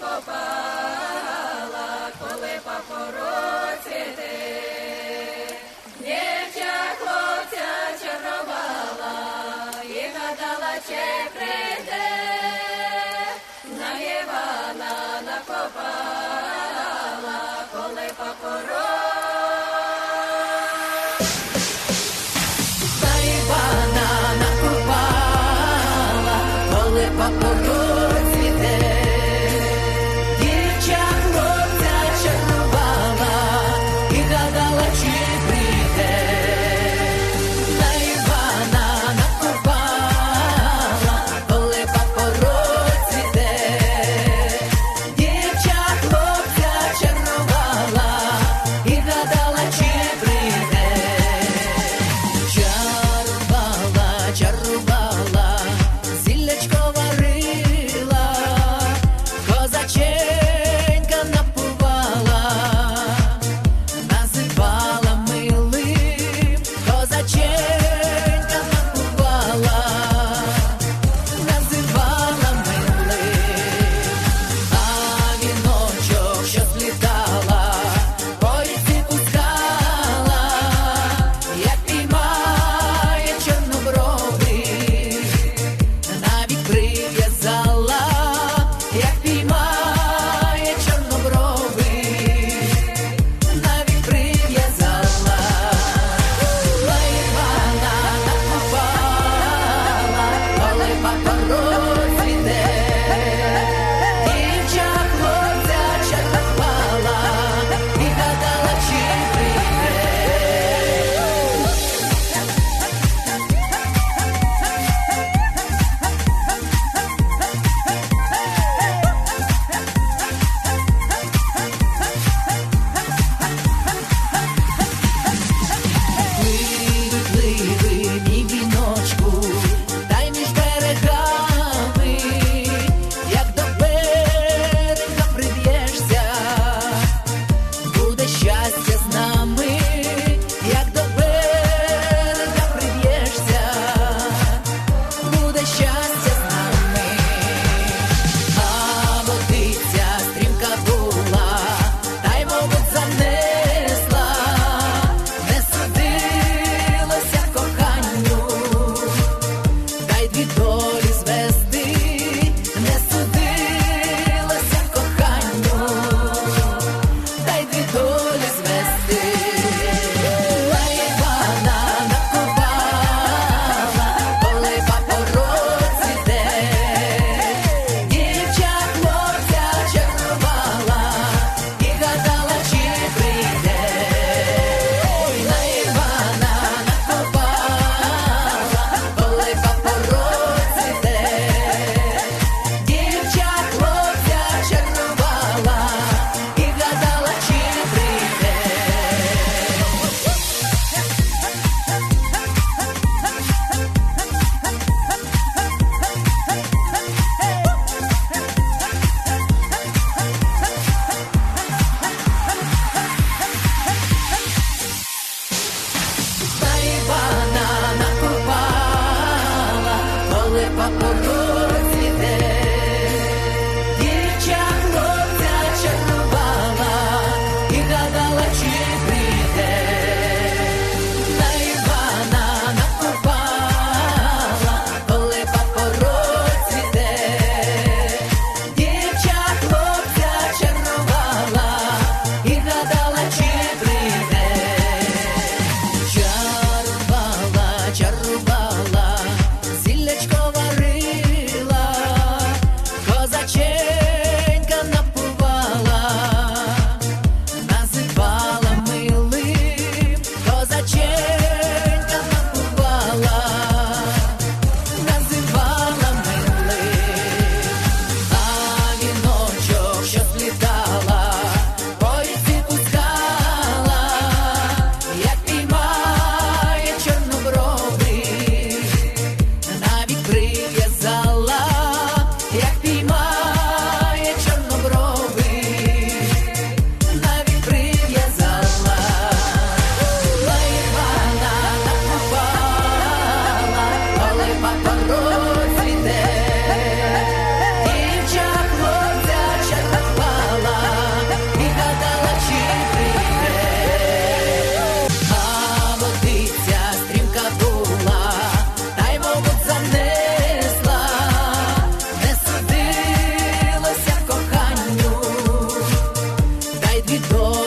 Попала, коли ти. Дівча хлопця чарувала і гадала, чи прийде, наєвана накопала, коли покороть. control.